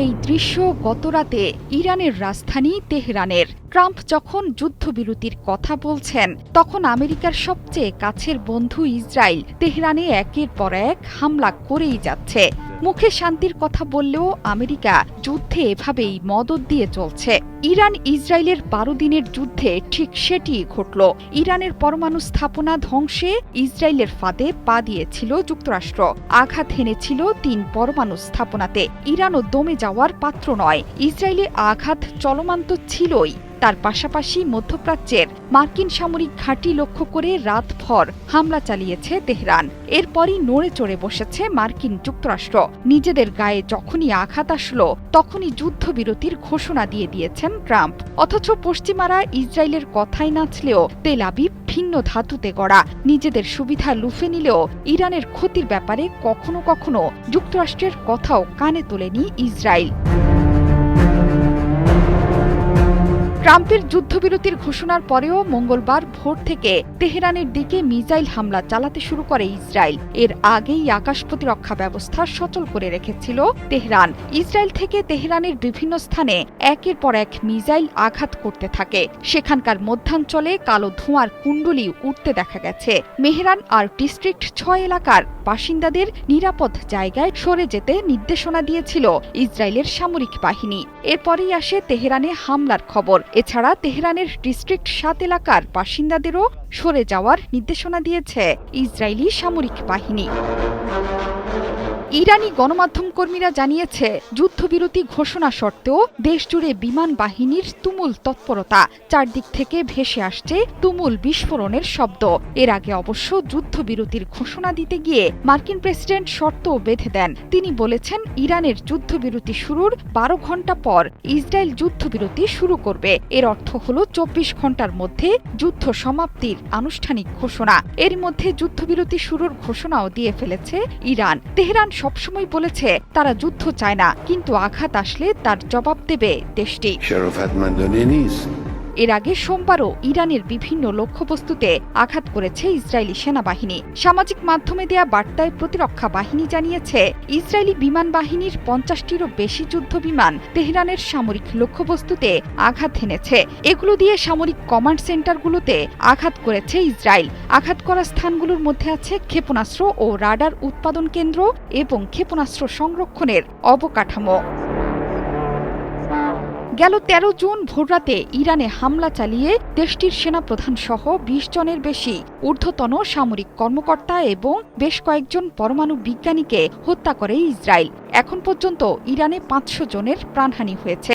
এই দৃশ্য গতরাতে ইরানের রাজধানী তেহরানের। ট্রাম্প যখন যুদ্ধবিরতির কথা বলছেন, তখন আমেরিকার সবচেয়ে কাছের বন্ধু ইসরায়েল তেহরানে একের পর এক হামলা করেই যাচ্ছে। মুখে শান্তির কথা বললেও আমেরিকা যুদ্ধে এভাবেই মদত দিয়ে চলছে। ইরান ইসরায়েলের বারো দিনের যুদ্ধে ঠিক সেটিই ঘটল। ইরানের পরমাণু স্থাপনা ধ্বংসে ইসরায়েলের ফাঁদে পা দিয়েছিল যুক্তরাষ্ট্র। আঘাত হেনেছিল তিন পরমাণু স্থাপনাতে। ইরানও দমে যাওয়ার পাত্র নয়। ইসরায়েলে আঘাত চলমান তো ছিলই। তার পাশাপাশি মধ্যপ্রাচ্যের মার্কিন সামরিক ঘাঁটি লক্ষ্য করে রাতভর হামলা চালিয়েছে তেহরান। এরপরই নড়ে চড়ে বসেছে মার্কিন যুক্তরাষ্ট্র। নিজেদের গায়ে যখনই আঘাত আসলো, তখনই যুদ্ধবিরতির ঘোষণা দিয়ে দিয়েছেন ট্রাম্প। অথচ পশ্চিমারা ইসরায়েলের কথাই নাচলেও তেল আবিব ভিন্ন ধাতুতে গড়া। নিজেদের সুবিধা লুফে নিলেও ইরানের ক্ষতির ব্যাপারে কখনো কখনো যুক্তরাষ্ট্রের কথাও কানে তোলেনি ইসরায়েল। ট্রাম্পের যুদ্ধবিরতির ঘোষণার পরেও মঙ্গলবার ভোর থেকে তেহরানের দিকে মিসাইল হামলা চালাতে শুরু করে ইসরায়েল। এর আগেই আকাশ প্রতিরক্ষা ব্যবস্থা সচল করে রেখেছিল তেহরান। ইসরায়েল থেকে তেহরানের বিভিন্ন স্থানে একের পর এক মিসাইল আঘাত করতে থাকে। সেখানকার মধ্যাঞ্চলে কালো ধোঁয়ার কুণ্ডলি উঠতে দেখা গেছে। মেহরান আর ডিস্ট্রিক্ট ছয় এলাকার বাসিন্দাদের নিরাপদ জায়গায় সরে যেতে নির্দেশনা দিয়েছিল ইসরায়েলের সামরিক বাহিনী। এরপরেই আসে তেহরানে হামলার খবর। এছাড়া তেহরানের ডিস্ট্রিক্ট সাত এলাকার বাসিন্দাদেরও সরে যাওয়ার নির্দেশনা দিয়েছে ইসরায়েলি সামরিক বাহিনী। ইরানি গণমাধ্যম কর্মীরা জানিয়েছে, যুদ্ধবিরতি ঘোষণা সত্ত্বেও দেশজুড়ে বিমান বাহিনীর তুমুল তৎপরতা চারদিক থেকে ভেসে আসছে তুমুল বিস্ফোরণের শব্দ। এর আগে অবশ্য যুদ্ধবিরতির ঘোষণা দিতে গিয়ে মার্কিন প্রেসিডেন্ট শর্তও বেঁধে দেন। তিনি বলেছেন, ইরানের যুদ্ধবিরতি শুরুর বারো ঘণ্টা পর ইসরায়েল যুদ্ধবিরতি শুরু করবে। এর অর্থ হল চব্বিশ ঘণ্টার মধ্যে যুদ্ধ সমাপ্তির আনুষ্ঠানিক ঘোষণা। এর মধ্যে যুদ্ধবিরতি শুরুর ঘোষণাও দিয়ে ফেলেছে ইরান। তেহরান সবসময় বলেছে তারা যুদ্ধ চায় না কিন্তু আঘাত আসলে তার জবাব দেবে দেশটি। এর আগে সোমবারও ইরানের বিভিন্ন লক্ষ্যবস্তুতে আঘাত করেছে ইসরায়েলি সেনাবাহিনী। সামাজিক মাধ্যমে দেয়া বার্তায় প্রতিরক্ষা বাহিনী জানিয়েছে, ইসরায়েলি বিমান বাহিনীর পঞ্চাশটিরও বেশি যুদ্ধ বিমান তেহরানের সামরিক লক্ষ্যবস্তুতে আঘাত হেনেছে এগুলো দিয়ে সামরিক কমান্ড সেন্টারগুলোতে আঘাত করেছে ইসরায়েল। আঘাত করা স্থানগুলোর মধ্যে আছে ক্ষেপণাস্ত্র ও রাডার উৎপাদন কেন্দ্র এবং ক্ষেপণাস্ত্র সংরক্ষণের অবকাঠামো। গেল ১৩ জুন ভোররাতে ইরানে হামলা চালিয়ে দেশটির সেনাপ্রধান সহ বিশ জনের বেশি ঊর্ধ্বতন সামরিক কর্মকর্তা এবং বেশ কয়েকজন পরমাণু বিজ্ঞানীকে হত্যা করে ইসরায়েল। এখন পর্যন্ত ইরানে পাঁচশো জনের প্রাণহানি হয়েছে।